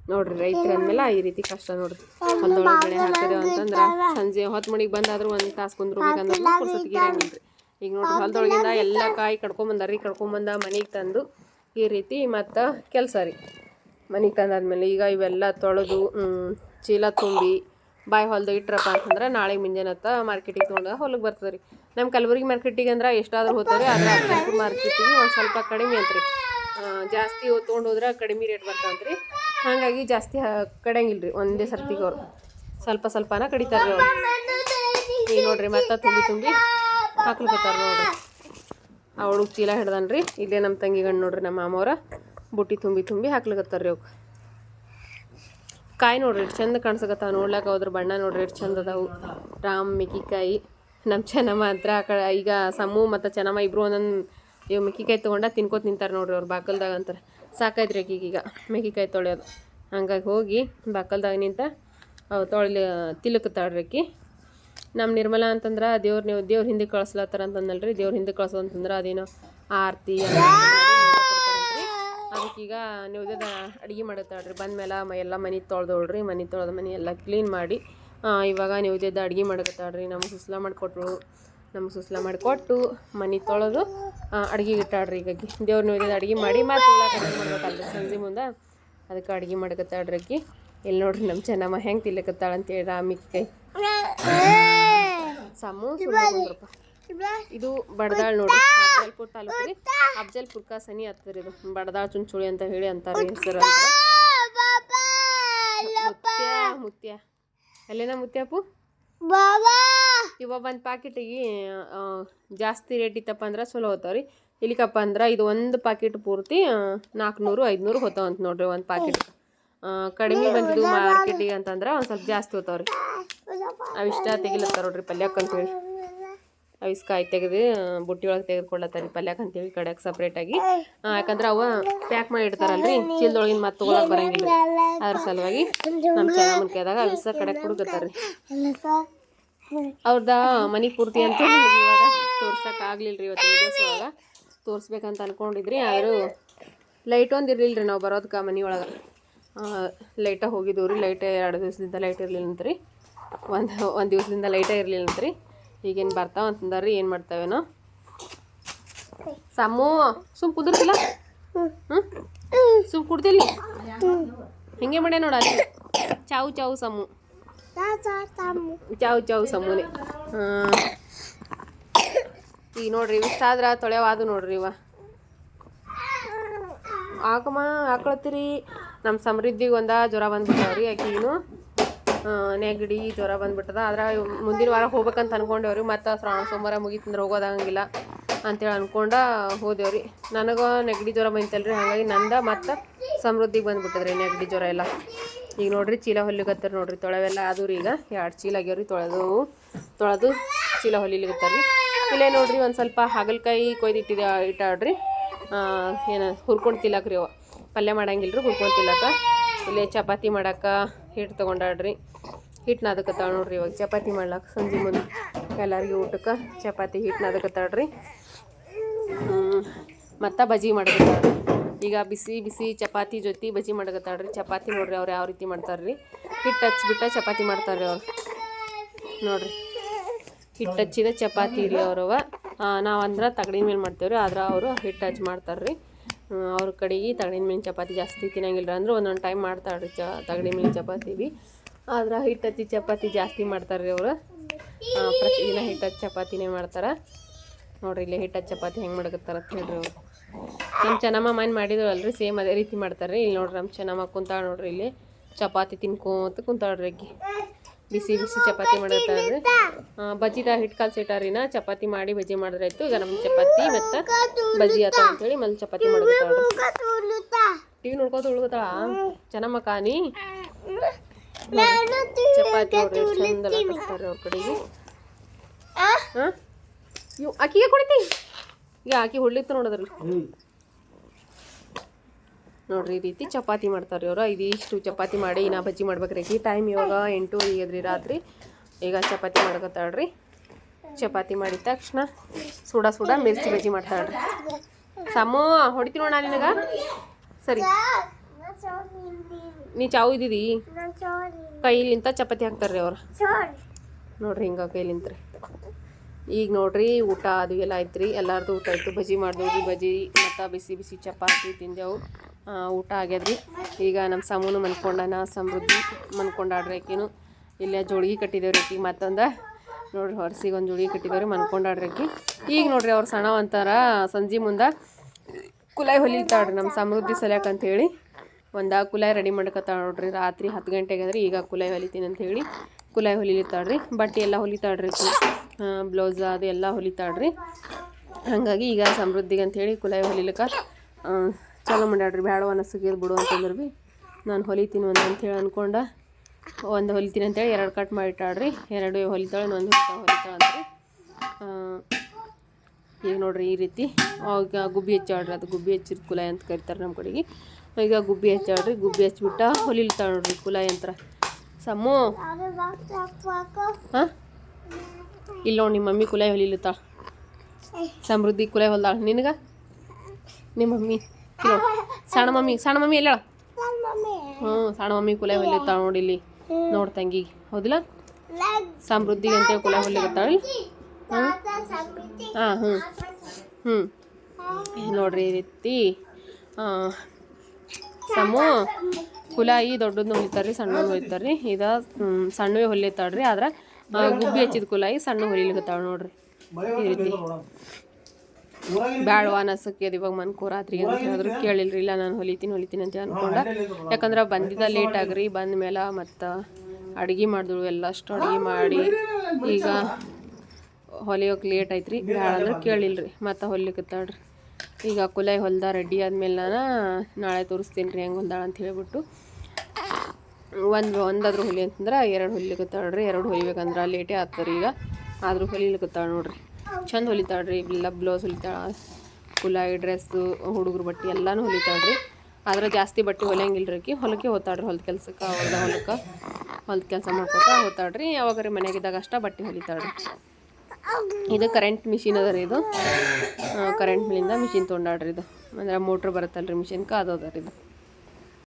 ನೋಡ್ರಿ ರೈತರ ಅಂದ್ಮೇಲೆ ಈ ರೀತಿ ಕಷ್ಟ ನೋಡ್ರಿ. ಹೊಲದೊಳಗೆ ಬೆಳೆ ಅಂತಂದ್ರ ಅಂತಂದ್ರೆ ಸಂಜೆ ಹೊತ್ತು ಮಣಿಗೆ ಬಂದಾದ್ರೂ ಒಂದು ತಾಸು ಕುಂದ್ರಬೇಕಂದ್ರೆ ಪುರ್ಸೊತ್ತಿಗೆ ಇರಂಗಿಲ್ರಿ ಈಗ ನೋಡ್ರಿ ಹೊಲದೊಳಗಿಂದ ಎಲ್ಲ ಕಾಯಿ ಕಡ್ಕೊಂಬಂದಾರ್ರಿ ಕಡ್ಕೊಂಬಂದ ಮನೆಗೆ ತಂದು ಈ ರೀತಿ ಮತ್ತು ಕೆಲಸ ರೀ. ಮನೆಗೆ ತಂದಾದ್ಮೇಲೆ ಈಗ ಇವೆಲ್ಲ ತೊಳೆದು ಹ್ಮ್, ಚೀಲ ತುಂಬಿ ಬಾಯಿ ಹೊಲ್ದು ಇಟ್ರಪ್ಪ ಅಂತಂದ್ರೆ ನಾಳೆ ಮುಂಜಾನೆ ಹತ್ತ ಮಾರ್ಕೆಟಿಗೆ ತೊಗೊಂಡ ಹೊಲಕ್ಕೆ ಬರ್ತದೆ ರೀ. ನಮ್ಮ ಕಲಬುರಗಿ ಮಾರ್ಕೆಟಿಗೆ ಅಂದ್ರೆ ಎಷ್ಟಾದ್ರೂ ಹೋಗ್ತಾರೆ ಅಫ್ಜಲ್ಪುರ ಮಾರ್ಕೆಟಿಗೆ ಒಂದು ಸ್ವಲ್ಪ ಕಡಿಮೆ ಅಂತ್ರಿ ಜಾಸ್ತಿ ತೊಗೊಂಡು ಹೋದ್ರೆ ಕಡಿಮೆ ರೇಟ್ ಬರ್ತಾವಂತ್ರಿ ಹಾಗಾಗಿ ಜಾಸ್ತಿ ಕಡಿಯಂಗಿಲ್ಲ ರೀ ಒಂದೇ ಸರ್ತಿಗೆ ಅವ್ರು. ಸ್ವಲ್ಪ ಸ್ವಲ್ಪನ ಕಡಿತಾರೆ ಅವ್ರು ಈಗ ನೋಡ್ರಿ ಮತ್ತೆ ತುಂಬಿ ತುಂಬಿ ಹಾಕ್ಲಿಕತ್ತಾರ ನೋಡ್ರಿ. ಅವಳು ಚೀಲ ಹಿಡ್ದನ್ರಿ. ಇಲ್ಲೇ ನಮ್ಮ ತಂಗಿ ಗಂಡು ನೋಡ್ರಿ ನಮ್ಮ ಮಾಮವ್ರ. ಬುಟ್ಟಿ ತುಂಬಿ ತುಂಬಿ ಹಾಕ್ಲಿಕತ್ತಾರ ರೀ ಅವ್ಕೆ. ಕಾಯಿ ನೋಡ್ರಿ ಎಷ್ಟು ಚಂದ ಕಾಣಿಸಕತ್ತಾವ ನೋಡ್ಲಾಕ ಹೋದ್ರ ಬಣ್ಣ ನೋಡ್ರಿ ಎಷ್ಟು ಚಂದ ಅದಾವು. ರಾಮ್, ಮಿಕ್ಕಿಕಾಯಿ ನಮ್ಮ ಚೆನ್ನಮ್ಮ ಹತ್ರ ಆ ಕಡೆ ಈಗ ಸಮ್ಮು ಮತ್ತು ಚೆನ್ನಮ್ಮ ಇಬ್ಬರು ಒಂದೊಂದು ಇವು ಮೆಕ್ಕಿಕಾಯಿ ತೊಗೊಂಡ ತಿನ್ಕೊತ ನಿಂತಾರೆ ನೋಡ್ರಿ ಅವ್ರು ಬಾಕಲ್ದಾಗ ಅಂತಾರೆ. ಸಾಕಾಯ್ತ್ರಿ ರೀ ಈಗ ಮೆಕ್ಕಿಕಾಯಿ ತೊಳೆಯೋದು. ಹಂಗಾಗಿ ಹೋಗಿ ಬಾಕಲ್ದಾಗ ನಿಂತ ಅವು ತೊಳಿ ತಿಲಕತ್ತಾಳ್ರಿ ಆಕಿ. ನಮ್ಮ ನಿರ್ಮಲ ಅಂತಂದ್ರೆ ದೇವ್ರು ನೀವು ದೇವ್ರ ಹಿಂದೆ ಕಳಿಸ್ಲತ್ತಾರ ಅಂತಂದಲ್ರಿ, ದೇವ್ರ ಹಿಂದೆ ಕಳ್ಸೋ ಅಂತಂದ್ರೆ ಅದೇನೋ ಆರತಿ ಅದಕ್ಕೀಗ ನೀವು ಅಡುಗೆ ಮಾಡತ್ತಾಳ್ರಿ ಬಂದ್ಮೇಲೆ ಮ ಎಲ್ಲ ಮನೆ ತೊಳ್ದೋಳ್ರಿ, ಮನೆ ತೊಳೆದ ಮನೆ ಎಲ್ಲ ಕ್ಲೀನ್ ಮಾಡಿ ಇವಾಗ ಇದ್ದ ಅಡುಗೆ ಮಾಡಕತ್ತಾಳ್ರಿ ನಮ್ಗೆ ಸುಸ್ಲ ಮಾಡಿಕೊಟ್ರು ನಮ್ಗೆ ಸುಸ್ಲ ಮಾಡಿಕೊಟ್ಟು ಮನೆ ತೊಳೆದು ಅಡುಗೆ ಇಟ್ಟಾಳ್ರಿ ಈಗ ದೇವ್ರು ನೀವು ಇದ್ದ ಅಡುಗೆ ಮಾಡಿ ಮತ್ತು ಅಡುಗೆ ಮಾಡ್ಬೇಕಲ್ರಿ. ಸಂಜೆ ಮುಂದೆ ಅದಕ್ಕೆ ಅಡುಗೆ ಮಾಡಕತ್ತಾಳ್ರಿ ಆಕಿ. ಇಲ್ಲಿ ನೋಡ್ರಿ ನಮ್ಮ ಚೆನ್ನಮ್ಮ ಹೆಂಗೆ ತಿಲ್ಲಕತ್ತಾಳ ಅಂತೇಳಿ ರಾಮಿಕ್ಕಿ ಕೈ. ಸಮೂ ಸುಮ್ಮಪ್ಪ ಇದು ಬಡದಾಳ್ ನೋಡಿ. ಅಬ್ಜಲ್ಪುರ್ ತಾಲೂಕು ರೀ ಕಾಸನಿ ಸನಿ ಇದು. ಬಡದಾಳ್ ಚುಂಚುಳಿ ಅಂತ ಹೇಳಿ ಅಂತಾರೆ ಹೆಸರು ಮುತ್ಯ ಮುತ್ಯ. ಅಲ್ಲೇನ ಮುತ್ಯಾಪು ಇವಾಗ ಒಂದು ಪ್ಯಾಕೆಟಿಗೆ ಜಾಸ್ತಿ ರೇಟ್ ಇತ್ತಪ್ಪ ಅಂದ್ರೆ ಚಲೋ ಹೋತಾವ್ರಿ. ಇಲ್ಲಿಕಪ್ಪ ಅಂದ್ರೆ ಇದು ಒಂದು ಪ್ಯಾಕೆಟ್ ಪೂರ್ತಿ ನಾಲ್ಕುನೂರು ಐದುನೂರು ಹೋತಾವಂತ ನೋಡ್ರಿ ಒಂದು ಪ್ಯಾಕೆಟ್ ಕಡಿಮೆ ಬಂದಿದ್ದು ಮಾರ್ಕೆಟಿಗೆ ಅಂತಂದ್ರೆ ಒಂದು ಸ್ವಲ್ಪ ಜಾಸ್ತಿ ಹೋತಾವ್ರಿ. ಅವಿಷ್ಟ ತೆಗಿಲತ್ತಾರ ನೋಡ್ರಿ ಪಲ್ಯಕ್ಕಂತ ಅಂತೇಳಿ ಅವಿಸ್ಕಾಯಿ ತೆಗೆದು ಬುಟ್ಟಿ ಒಳಗೆ ತೆಗೆದುಕೊಳ್ಳತ್ತಾರೆ ರೀ ಪಲ್ಯಕ್ಕೆ ಅಂತೇಳಿ ಕಡೆಗೆ ಸಪ್ರೇಟಾಗಿ ಯಾಕಂದ್ರೆ ಅವ ಪ್ಯಾಕ್ ಮಾಡಿ ಇಡ್ತಾರಲ್ರಿ ಚೀಲದೊಳಗಿನ ಮತ್ತೆ ತೊಗೊಳಕ್ಕೆ ಬರಂಗಿಲ್ಲ. ಅದ್ರ ಸಲುವಾಗಿ ನಮ್ಮ ಚೆನ್ನಮ್ಮನ ಕೈದಾಗ ಅವಿಸ ಕಡೆಗೆ ಹುಡುಕತ್ತಾರ ರೀ. ಅವ್ರದ ಮನೆ ಪೂರ್ತಿ ಅಂತ ಇವಾಗ ತೋರ್ಸಕ್ ಆಗ್ಲಿಲ್ಲ ರೀ ಇವತ್ತು ವಿಡಿಯೋಸ್ ಒಳಗೆ. ತೋರಿಸ್ಬೇಕಂತ ಅನ್ಕೊಂಡಿದ್ರಿ, ಆದರೂ ಲೈಟ್ ಒಂದು ಇರ್ಲಿಲ್ಲ ರೀ ನಾವು ಬರೋದಕ್ಕೆ ಮನೆ ಒಳಗೆ. ಲೈಟ ಹೋಗಿದ್ವು ರೀ ಲೈಟ್ ಎರಡು ದಿವಸದಿಂದ ಲೈಟ್ ಇರಲಿಲ್ಲ ರೀ ಒಂದು ಒಂದು ದಿವಸದಿಂದ ಲೈಟೇ ಇರಲಿಲ್ಲ ಅಂತ್ರಿ ಈಗೇನು ಬರ್ತಾವ ಅಂತಂದಾರ್ರಿ ಏನು ಮಾಡ್ತಾವೇನೋ? ಸಮ್ಮು ಸುಮ್ ಕುದುರ್ತಿಲ್ಲ? ಹ್ಞೂ ಸುಮ್ ಕುಡ್ತಿಲ್ಲ ಹಿಂಗೆ ಮಾಡ್ಯ ನೋಡ ಚಾವು ಚಾವು ಸಮ್ಮು ಚಾವು ಚಾವು ಸಮೂನೆ. ಈಗ ನೋಡ್ರಿ ಇಷ್ಟ ಆದ್ರ ತೊಳೆವಾದು ನೋಡ್ರಿ ಇವ. ಆಕಮ್ಮ ಹಾಕೊಳತ್ತೀರಿ ನಮ್ಮ ಸಮೃದ್ಧಿಗೆ ಒಂದ ಜ್ವರ ಬಂದ್ಬಿಟ್ಟವ್ರಿ ಆಕಿನು ನೆಗಡಿ, ಜ್ವರ ಬಂದ್ಬಿಟ್ಟದ. ಆದ್ರೆ ಮುಂದಿನ ವಾರ ಹೋಗ್ಬೇಕಂತ ಅನ್ಕೊಂಡೇವ್ರಿ. ಮತ್ತು ಶ್ರಾವಣ ಸೋಮವಾರ ಮುಗೀತಂದ್ರೆ ಹೋಗೋದಾಗಂಗಿಲ್ಲ ಅಂತೇಳಿ ಅನ್ಕೊಂಡ ಹೋದೇವ್ರಿ. ನನಗೆ ನೆಗಡಿ ಜ್ವರ ಬಂತಲ್ರಿ. ಹಾಗಾಗಿ ನಂದ ಮತ್ತು ಸಮೃದ್ಧಿಗೆ ಬಂದ್ಬಿಟ್ಟದ್ರಿ ನೆಗಡಿ ಜ್ವರ ಎಲ್ಲ. ಈಗ ನೋಡ್ರಿ ಚೀಲ ಹೊಲಿಗತ್ತಾರ ನೋಡ್ರಿ ತೊಳೆವೆಲ್ಲ ಅದು ರೀ ಈಗ. ಎರಡು ಚೀಲ ಆಗ್ಯಾವ್ರಿ, ತೊಳೆದು ತೊಳೆದು ಚೀಲ ಹೊಲಿಲಿಗತ್ತಾರ ಇಲ್ಲೇ ನೋಡ್ರಿ ಒಂದು ಸ್ವಲ್ಪ ಹಾಗಲಕಾಯಿ ಕೊಯ್ದು ಇಟ್ಟಿದೆ ಇಟ್ಟಾಡ್ರಿ ಏನು ಹುರ್ಕೊಂಡು ತಿಲ್ಲಕ್ರಿ ಅವ. ಪಲ್ಯ ಮಾಡಂಗಿಲ್ಲ ರೀ ಹುರ್ಕೊಂಡು ಇಲ್ಲೇ ಚಪಾತಿ ಮಾಡಕ್ಕೆ ಹಿಟ್ಟು ತೊಗೊಂಡಾಡ್ರಿ ಹಿಟ್ಟು ನಾದಕತ್ತಾಳ ನೋಡ್ರಿ ಇವಾಗ ಚಪಾತಿ ಮಾಡ್ಲಕ್ಕ ಸಂಜೆ ಮುಂದೆ ಎಲ್ಲರಿಗೆ ಊಟಕ್ಕೆ ಚಪಾತಿ ಹಿಟ್ಟು ನಾದಕತ್ತಾಳ್ರಿ ಮತ್ತು ಬಜ್ಜಿ ಮಾಡಕತ್ತಾಳ್ರಿ ಈಗ ಬಿಸಿ ಬಿಸಿ ಚಪಾತಿ ಜೊತೆ ಬಜ್ಜಿ ಮಾಡಕತ್ತಾಳ್ರಿ ಚಪಾತಿ ನೋಡ್ರಿ ಅವ್ರು ಯಾವ ರೀತಿ ಮಾಡ್ತಾರ್ರಿ. ಹಿಟ್ಟು ಹಚ್ಚಿಬಿಟ್ಟು ಚಪಾತಿ ಮಾಡ್ತಾರ್ರಿ ಅವ್ರು. ನೋಡ್ರಿ. ಹಿಟ್ಟು ಹಚ್ಚಿದ ಚಪಾತಿ ರೀ ಅವ್ರವ. ನಾವು ಅಂದ್ರೆ ತಗಡಿನ ಮೇಲೆ ಮಾಡ್ತೇವ್ರಿ, ಆದ್ರೆ ಅವರು ಹಿಟ್ಟು ಹಚ್ಚಿ ಮಾಡ್ತಾರ್ರಿ. ಅವ್ರ ಕಡೆಗೆ ತಗಡಿನ ಮೀನು ಚಪಾತಿ ಜಾಸ್ತಿ ತಿನ್ನಂಗಿಲ್ಲ ಅಂದ್ರೆ ಒಂದೊಂದು ಟೈಮ್ ಮಾಡ್ತಾಳ್ರಿ ಚ, ತಗಡಿ ಮೀನು ಚಪಾತಿ ಬಿ. ಆದ್ರೆ ಹಿಟ್ಟು ಚಪಾತಿ ಜಾಸ್ತಿ ಮಾಡ್ತಾರೆ ರೀ ಅವರು ಪ್ರತಿದಿನ ಹಿಟ್ಟು ಹಚ್ಚಿ ಚಪಾತಿನೇ ಮಾಡ್ತಾರೆ. ನೋಡ್ರಿ ಇಲ್ಲಿ ಹಿಟ್ಟು ಚಪಾತಿ ಹೆಂಗೆ ಮಾಡಕತ್ತಾರ ಅಂತ ಹೇಳ್ರಿ ಅವ್ರು. ನಮ್ಮ ಚೆನ್ನಮ್ಮ ಮನೆ ಮಾಡಿದ್ರು ಅಲ್ರಿ ಸೇಮ್ ಅದೇ ರೀತಿ ಮಾಡ್ತಾರೆ ಇಲ್ಲಿ ನೋಡ್ರಿ ನಮ್ಮ ಚೆನ್ನಮ್ಮ ಕುಂತಾಳ ನೋಡ್ರಿ ಇಲ್ಲಿ. ಚಪಾತಿ ತಿನ್ಕೋತ ಕುಂತಾಳ್ರಿ ಅಕ್ಕಿ. ಬಿಸಿ ಬಿಸಿ ಚಪಾತಿ ಮಾಡತ್ತಾಳ್ರಿ ಬಜ್ಜಿದ ಹಿಟ್ಟು ಕಲ್ಸಿಟ್ಟಾರಿನ ಚಪಾತಿ ಮಾಡಿ ಬಜ್ಜಿ ಮಾಡಿದ್ರಾಯ್ತು. ಈಗ ನಮ್ಮ ಚಪಾತಿ ಮತ್ತು ಬಜ್ಜಿ ಆತ ಅಂತೇಳಿ ಮತ್ತೆ ಚಪಾತಿ ಮಾಡಕತ್ತಾಳ್ರಿ ಟಿವಿ ನೋಡ್ಕೋತ ಉಳ್ಕೊತಾಳ? ಚೆನ್ನಮ್ಮ ಕಾನಿ. ನಾನು ಚಪಾತಿ ನೋಡ್ರಿ ಚಂದ ಅವ್ರ ಕಡೆಗೆ. ಆ? ಹಾಂ ಇವು ಆಕಿಗೆ ಕೊಡ್ತಿ. ಈಗ ಆಕಿ ಹೊಡ್ಲಿತ್ತು ನೋಡೋದ್ರಲ್ಲಿ ನೋಡ್ರಿ, ಈ ರೀತಿ ಚಪಾತಿ ಮಾಡ್ತಾರೆ ಇವರು ಇದಿಷ್ಟು ಚಪಾತಿ ಮಾಡಿ ನಾ ಬಜ್ಜಿ ಮಾಡ್ಬೇಕ್ರಿ ಟೈಮ್ ಇವಾಗ ಎಂಟು ಈಗದ್ರಿ ರಾತ್ರಿ. ಈಗ ಚಪಾತಿ ಮಾಡ್ಕೊತಾಳ್ರಿ. ಚಪಾತಿ ಮಾಡಿದ ತಕ್ಷಣ ಸೂಡಾ ಸೂಡಾ ಮಿರ್ಚಿ ಬಜ್ಜಿ ಮಾಡ್ತಾಳ್ರಿ. ಸಮೋ, ಹೊಡಿತೀನಿ ನೋಡ ನಿನಗ? ಸರಿ. ನಾ ಚಾವು ಇದ್ದೀರಿ ಕೈಲಿಂತ ಚಪಾತಿ ಹಾಕ್ತಾರ್ರಿ ಅವ್ರು. ನೋಡ್ರಿ ಹಿಂಗೆ ಕೈಲಿಂತ್ರಿ. ಈಗ ನೋಡ್ರಿ ಊಟ ಅದು ಎಲ್ಲ ಐತ್ರಿ ಎಲ್ಲಾರ್ದು ಊಟ ಆಯ್ತು. ಬಜ್ಜಿ ಮಾಡಿದ್ವಿ ಬಜ್ಜಿ. ಮತ್ತು ಬಿಸಿ ಬಿಸಿ ಚಪಾತಿ ತಿಂದೆವು. ಊಟ ಆಗ್ಯದ್ರಿ. ಈಗ ನಮ್ಮ ಸಮೂನು ಮನ್ಕೊಂಡನ, ಸಮೃದ್ಧಿ ಮನ್ಕೊಂಡಾಡ್ರಿ ಆಕಿನು. ಇಲ್ಲೇ ಜೋಳಿಗೆ ಕಟ್ಟಿದೇವ್ರಿ ಈಗ ಮತ್ತೊಂದು ನೋಡ್ರಿ ಹೊರಸಿಗೆ ಒಂದು ಜೋಳಿಗೆ ಕಟ್ಟಿದೇವ್ರಿ ಮನ್ಕೊಂಡಾಡ್ರಿ ಆಕಿ. ಈಗ ನೋಡ್ರಿ ಅವ್ರು ಸಣ್ಣ ಅಂತಾರ ಸಂಜೆ ಮುಂದೆ ಕುಲಾಯಿ ಹೊಲಿತಾಳ್ರಿ ನಮ್ಮ ಸಮೃದ್ಧಿ ಸಲ್ಯಾಕ ಅಂತೇಳಿ ಒಂದು ಕುಲಾಯಿ ರೆಡಿ ಮಾಡ್ಕೊತಾಳ ನೋಡ್ರಿ. ರಾತ್ರಿ ಹತ್ತು ಗಂಟೆಗೆ ಅಂದ್ರೆ ಈಗ ಕುಲಾಯಿ ಹೊಲಿತೀನಿ ಅಂತ ಹೇಳಿ ಕುಲಾಯಿ ಹೊಲಿಲಿತ್ತಾಳ್ರಿ. ಬಟ್ಟೆ ಎಲ್ಲ ಹೊಲಿತಾಳ್ರಿ ಬ್ಲೌಸ್ ಅದು ಎಲ್ಲ ಹೊಲಿತಾಳ್ರಿ. ಹಾಗಾಗಿ ಈಗ ಸಮೃದ್ಧಿಗೆ ಅಂಥೇಳಿ ಕುಲಾಯಿ ಹೊಲಿಲಿಕ್ಕೆ ಚಾಲೂ ಮಾಡ್ಯಾಡ್ರಿ ಬ್ಯಾಡ ಅನಸಿಗೆ ಬಿಡು ಅಂತಂದ್ರೆ ಭೀ ನಾನು ಹೊಲಿತೀನಿ ಒಂದು ಅಂತೇಳಿ ಅಂದ್ಕೊಂಡ ಒಂದು ಹೊಲಿತೀನಿ ಅಂತೇಳಿ ಎರಡು ಕಟ್ ಮಾಡಿಟ್ಟಾಳ್ರಿ. ಎರಡು ಹೊಲಿತಾಳೆ ಒಂದು ಹೊಲಿತಾಳೆ ಅಂತ್ರಿ ಆ, ಈಗ ನೋಡ್ರಿ ಈ ರೀತಿ. ಅವಾಗ ಗುಬ್ಬಿ ಹೆಚ್ಚಾಡ್ರಿ ಅದು ಗುಬ್ಬಿ ಹಚ್ಚಿದ ಕುಲಾಯಿ ಅಂತ ಕರಿತಾರೆ ನಮ್ಮ ಕಡೆಗೆ. ಈಗ ಗುಬ್ಬಿ ಹೆಚ್ಚಾಡ್ರಿ ಗುಬ್ಬಿ ಹಚ್ಬಿಟ್ಟ ಹೊಲಿಲ್ತಾಳೆ ನೋಡ್ರಿ ಕುಲಾಯಿ ಅಂತ ಸಮ್ಮು ಹಾಂ? ಇಲ್ಲ ನೋಡಿ ನಿಮ್ಮ ಮಮ್ಮಿ ಕುಲಾಯಿ ಹೊಲಿಲತ್ತಾಳ. ಸಮೃದ್ಧಿ ಕುಲಾಯಿ ಹೊಲ್ದಾಳ. ನಿನಗ? ನಿಮ್ಮ ಮಮ್ಮಿ. ಸಣ್ಣ ಮಮ್ಮಿ ಸಣ್ಣ ಮಮ್ಮಿ ಎಲ್ಲ ಹ್ಞೂ, ಸಣ್ಣ ಮಮ್ಮಿ ಕುಲೆ ಹೊಲಿತಾಳ ನೋಡಿ ಇಲ್ಲಿ. ನೋಡ್ ತಂಗಿ. ಹೌದಿಲ್ಲ? ಸಮೃದ್ಧಿ ಅಂತೇಳಿ ತಾತ ಸಮಿತಿ ಹಾಂ, ಹ್ಞೂ. ಹ್ಞೂ. ನೋಡ್ರಿ ಈ ರೀತಿ ಸಮು ಕುಲಾಯಿ ದೊಡ್ಡದನ್ನ ಹೊಲಿತಾರ್ರಿ ಸಣ್ಣ ಹೊಲಿತಾರ್ರಿ. ಇದ ಸಣ್ಣವೇ ಹೊಲಿತಾಳ್ರಿ. ಆದ್ರೆ ಗುಬ್ಬಿ ಹಚ್ಚಿದ ಕುಲಾಯಿ ಸಣ್ಣ ಹೊಲಿಲಿಕತ್ತಾಳ ನೋಡ್ರಿ. ಈ ರೀತಿ. ಬ್ಯಾಡವಾ ನಸಕ್ಕೆ ಅದು ಇವಾಗ ಮನ್ಕೋ ರಾತ್ರಿ ಅಂತ ಹೇಳಿದ್ರು. ಕೇಳಿಲ್ರಿ ಇಲ್ಲ ನಾನು ಹೊಲಿತೀನಿ ಹೊಲಿತೀನಿ ಅಂತ ಅನ್ಕೊಂಡ. ಯಾಕಂದ್ರೆ ಬಂದಿದ್ದ ಲೇಟ್ ಆಗ್ರಿ ಬಂದ ಮೇಲೆ ಮತ್ತು ಅಡುಗೆ ಮಾಡಿದ್ರು ಎಲ್ಲ ಅಷ್ಟು ಅಡುಗೆ ಮಾಡಿ ಈಗ ಹೊಲಿಯೋಕೆ ಲೇಟ್ ಐತ್ರಿ ಬ್ಯಾಡ ಅಂದ್ರೆ ಕೇಳಿಲ್ರಿ ಮತ್ತು ಹೊಲಿಕತ್ತಾಳ್ರಿ ಈಗ ಕುಲಾಯಿ ಹೊಲ್ದ ರೆಡಿ ಆದ್ಮೇಲೆ ನಾನು ನಾಳೆ ತೋರಿಸ್ತೀನಿ ರೀ ಹೆಂಗೆ ಹೊಲ್ದಾಳ ಅಂತ ಹೇಳಿಬಿಟ್ಟು. ಒಂದು ಒಂದಾದ್ರೂ ಹೊಲಿ ಅಂತಂದ್ರೆ ಎರಡು ಹೊಲಿಕತ್ತಾಳ್ರಿ ಎರಡು ಹೊಲಿಬೇಕಂದ್ರೆ ಲೇಟೇ ಆಗ್ತಾರೆ ಈಗ. ಆದರೂ ಹೊಲಿಲಿಕತ್ತಾಳ ನೋಡ್ರಿ. ಚಂದ ಹೊಲಿತಾಳ್ರಿ ಎಲ್ಲ ಬ್ಲೌಸ್ ಹೊಲಿತಾಳೆ, ಕುಲಾಯಿ ಡ್ರೆಸ್ಸು ಹುಡುಗರು ಬಟ್ಟೆ ಎಲ್ಲನೂ ಹೊಲಿತಾಳ್ರಿ. ಆದ್ರೆ ಜಾಸ್ತಿ ಬಟ್ಟೆ ಹೊಲಿಯಂಗಿಲ್ಲ ರೀ ಹೊಲಕ್ಕೆ ಹೋತಾಳ್ರಿ ಹೊಲದ ಕೆಲ್ಸಕ್ಕೆ, ಹೊಲ್ದ ಹೊಲಕ್ಕೆ. ಹೊಲದ ಕೆಲಸ ಮಾಡ್ಕೊತಾ ಹೋತಾಳ್ರಿ. ಯಾವಾಗಾರಿ ಮನೆಗಿದ್ದಾಗ ಅಷ್ಟೇ ಬಟ್ಟೆ ಹೊಲಿತಾಳ್ರಿ. ಇದು ಕರೆಂಟ್ ಮಿಷಿನ್ ಅದ ರೀ ಇದು. ಕರೆಂಟ್ ಮಿಲಿಂದ ಮಿಷಿನ್ ತೊಗೊಂಡಾಳ್ರಿ ಇದು. ಅಂದ್ರೆ ಮೋಟ್ರ್ ಬರುತ್ತಲ್ರಿ ಮಿಷಿನ್ಗೆ ಅದು ಅದ ರೀ ಇದು.